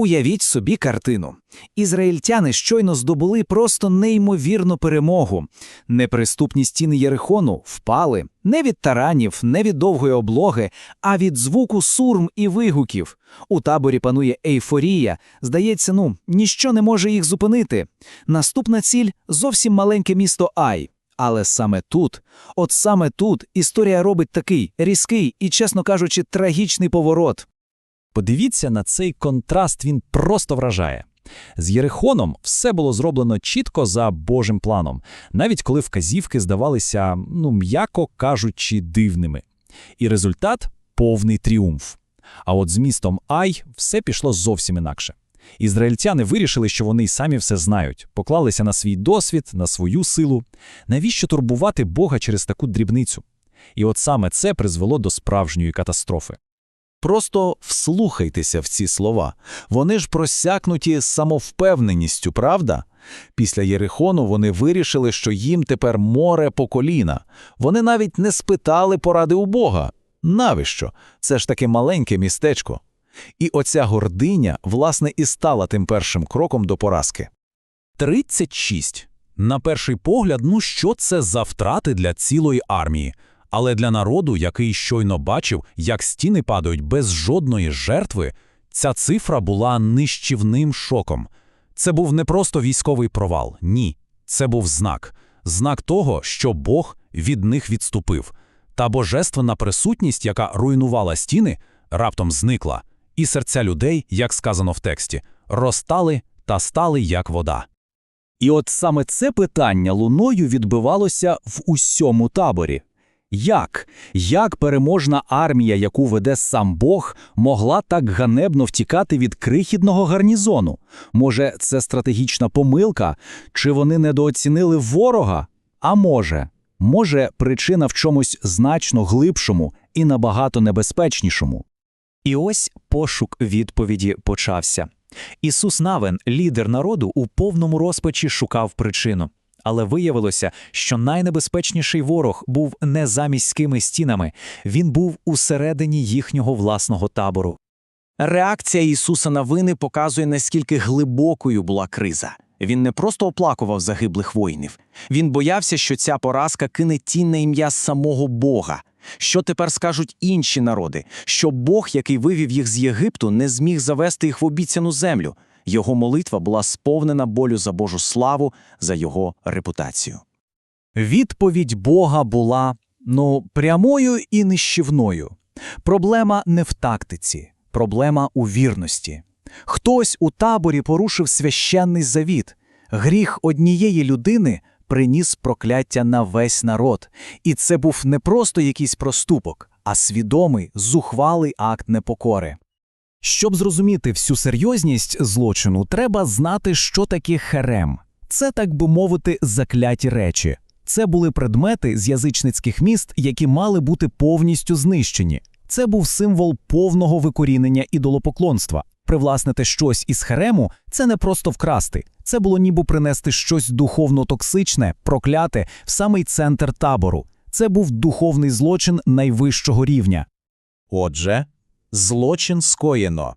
Уявіть собі картину. Ізраїльтяни щойно здобули просто неймовірну перемогу. Неприступні стіни Єрихону впали не від таранів, не від довгої облоги, а від звуку сурм і вигуків. У таборі панує ейфорія. Здається, ну, ніщо не може їх зупинити. Наступна ціль зовсім маленьке місто Ай. Але саме тут, от саме тут, історія робить такий різкий і, чесно кажучи, трагічний поворот. Подивіться на цей контраст, він просто вражає. З Єрихоном все було зроблено чітко за Божим планом, навіть коли вказівки здавалися, ну м'яко кажучи, дивними. І результат повний тріумф. А от з містом Ай все пішло зовсім інакше. Ізраїльтяни вирішили, що вони й самі все знають, поклалися на свій досвід, на свою силу. Навіщо турбувати Бога через таку дрібницю? І от саме це призвело до справжньої катастрофи. Просто вслухайтеся в ці слова. Вони ж просякнуті самовпевненістю, правда? Після Єрихону вони вирішили, що їм тепер море по коліна. Вони навіть не спитали поради у Бога. Навіщо? Це ж таке маленьке містечко. І оця гординя, власне, і стала тим першим кроком до поразки. 36. На перший погляд, ну що це за втрати для цілої армії? Але для народу, який щойно бачив, як стіни падають без жодної жертви, ця цифра була нищівним шоком. Це був не просто військовий провал, ні. Це був знак. Знак того, що Бог від них відступив. Та божественна присутність, яка руйнувала стіни, раптом зникла, і серця людей, як сказано в тексті, розтали та стали як вода. І от саме це питання луною відбивалося в усьому таборі. Як? Як переможна армія, яку веде сам Бог, могла так ганебно втікати від крихітного гарнізону? Може, це стратегічна помилка? Чи вони недооцінили ворога? А може, може, причина в чомусь значно глибшому і набагато небезпечнішому? І ось пошук відповіді почався. Ісус Навин, лідер народу, у повному розпачі шукав причину. Але виявилося, що найнебезпечніший ворог був не за міськими стінами, він був усередині їхнього власного табору. Реакція Ісуса на вини показує, наскільки глибокою була криза. Він не просто оплакував загиблих воїнів, він боявся, що ця поразка кине тінь на ім'я самого Бога. Що тепер скажуть інші народи? Що Бог, який вивів їх з Єгипту, не зміг завести їх в обіцяну землю. Його молитва була сповнена болю за Божу славу, за його репутацію. Відповідь Бога була ну прямою і нищівною. Проблема не в тактиці, проблема у вірності. Хтось у таборі порушив священний завіт. Гріх однієї людини приніс прокляття на весь народ. І це був не просто якийсь проступок, а свідомий, зухвалий акт непокори. Щоб зрозуміти всю серйозність злочину, треба знати, що таке херем. Це, так би мовити, закляті речі. Це були предмети з язичницьких міст, які мали бути повністю знищені. Це був символ повного викорінення ідолопоклонства. Привласнити щось із херему це не просто вкрасти, це було ніби принести щось духовно токсичне, прокляте в самий центр табору. Це був духовний злочин найвищого рівня. Отже, злочин скоєно.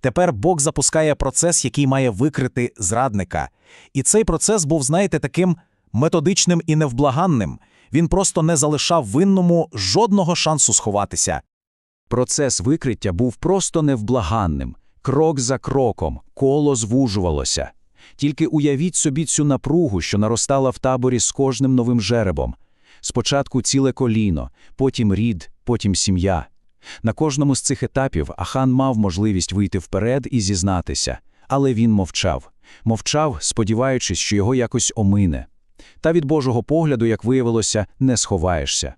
Тепер Бог запускає процес, який має викрити зрадника. І цей процес був, знаєте, таким методичним і невблаганним. Він просто не залишав винному жодного шансу сховатися. Процес викриття був просто невблаганним. Крок за кроком коло звужувалося. Тільки уявіть собі цю напругу, що наростала в таборі з кожним новим жеребом. Спочатку ціле коліно, потім рід, потім сім'я. На кожному з цих етапів Ахан мав можливість вийти вперед і зізнатися, але він мовчав. Мовчав, сподіваючись, що його якось омине. Та від Божого погляду, як виявилося, не сховаєшся.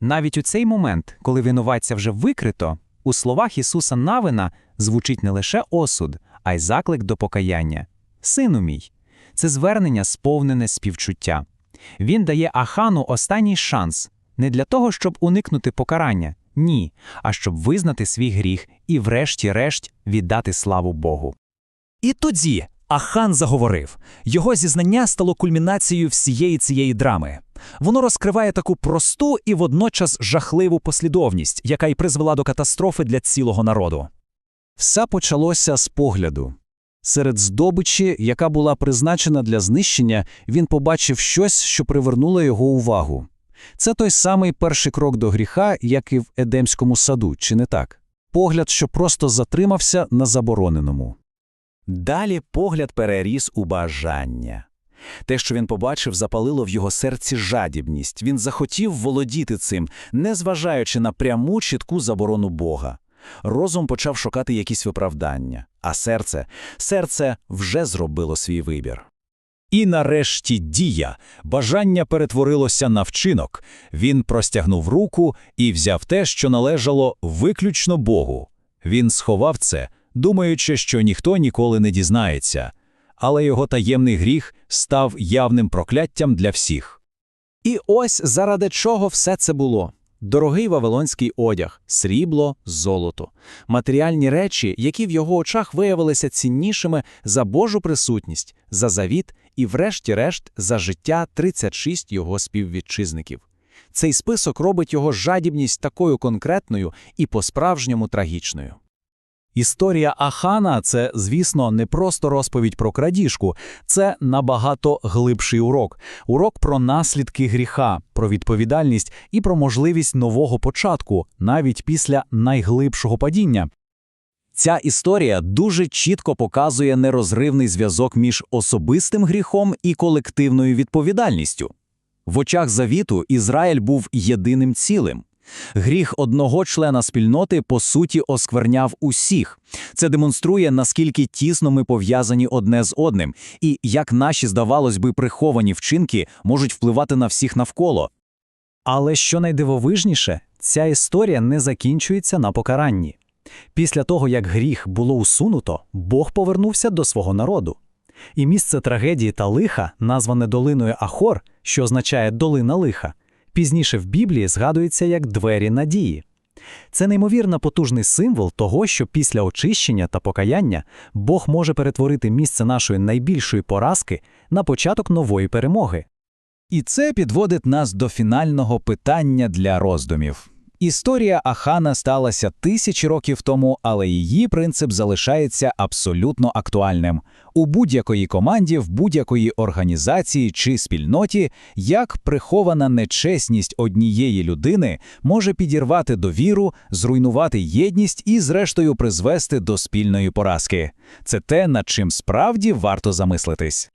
Навіть у цей момент, коли винуватця вже викрито, у словах Ісуса Навина звучить не лише осуд, а й заклик до покаяння. Сину мій, це звернення сповнене співчуття. Він дає Ахану останній шанс не для того, щоб уникнути покарання, ні, а щоб визнати свій гріх і, врешті-решт, віддати славу Богу. І тоді Ахан заговорив. Його зізнання стало кульмінацією всієї цієї драми. Воно розкриває таку просту і водночас жахливу послідовність, яка й призвела до катастрофи для цілого народу. Все почалося з погляду. Серед здобичі, яка була призначена для знищення, він побачив щось, що привернуло його увагу. Це той самий перший крок до гріха, як і в Едемському саду, чи не так? Погляд, що просто затримався на забороненому. Далі погляд переріс у бажання. Те, що він побачив, запалило в його серці жадібність. Він захотів володіти цим, незважаючи на пряму чітку заборону Бога. Розум почав шукати якісь виправдання, а серце, серце вже зробило свій вибір. І нарешті дія. Бажання перетворилося на вчинок. Він простягнув руку і взяв те, що належало виключно Богу. Він сховав це, думаючи, що ніхто ніколи не дізнається. Але його таємний гріх став явним прокляттям для всіх. І ось заради чого все це було. Дорогий вавилонський одяг, срібло, золото, матеріальні речі, які в його очах виявилися ціннішими за Божу присутність, за завіт і, врешті-решт, за життя 36 його співвітчизників. Цей список робить його жадібність такою конкретною і по-справжньому трагічною. Історія Ахана це, звісно, не просто розповідь про крадіжку, це набагато глибший урок. Урок про наслідки гріха, про відповідальність і про можливість нового початку, навіть після найглибшого падіння. Ця історія дуже чітко показує нерозривний зв'язок між особистим гріхом і колективною відповідальністю. В очах завіту Ізраїль був єдиним цілим. Гріх одного члена спільноти по суті оскверняв усіх. Це демонструє, наскільки тісно ми пов'язані одне з одним, і як наші, здавалось би, приховані вчинки можуть впливати на всіх навколо. Але що найдивовижніше, ця історія не закінчується на покаранні. Після того, як гріх було усунуто, Бог повернувся до свого народу. І місце трагедії та лиха, назване долиною Ахор, що означає долина лиха, пізніше в Біблії згадується як двері надії. Це неймовірно потужний символ того, що після очищення та покаяння Бог може перетворити місце нашої найбільшої поразки на початок нової перемоги. І це підводить нас до фінального питання для роздумів. Історія Ахана сталася тисячі років тому, але її принцип залишається абсолютно актуальним. У будь-якої команді, в будь-якої організації чи спільноті, як прихована нечесність однієї людини може підірвати довіру, зруйнувати єдність і, зрештою, призвести до спільної поразки. Це те, над чим справді варто замислитись.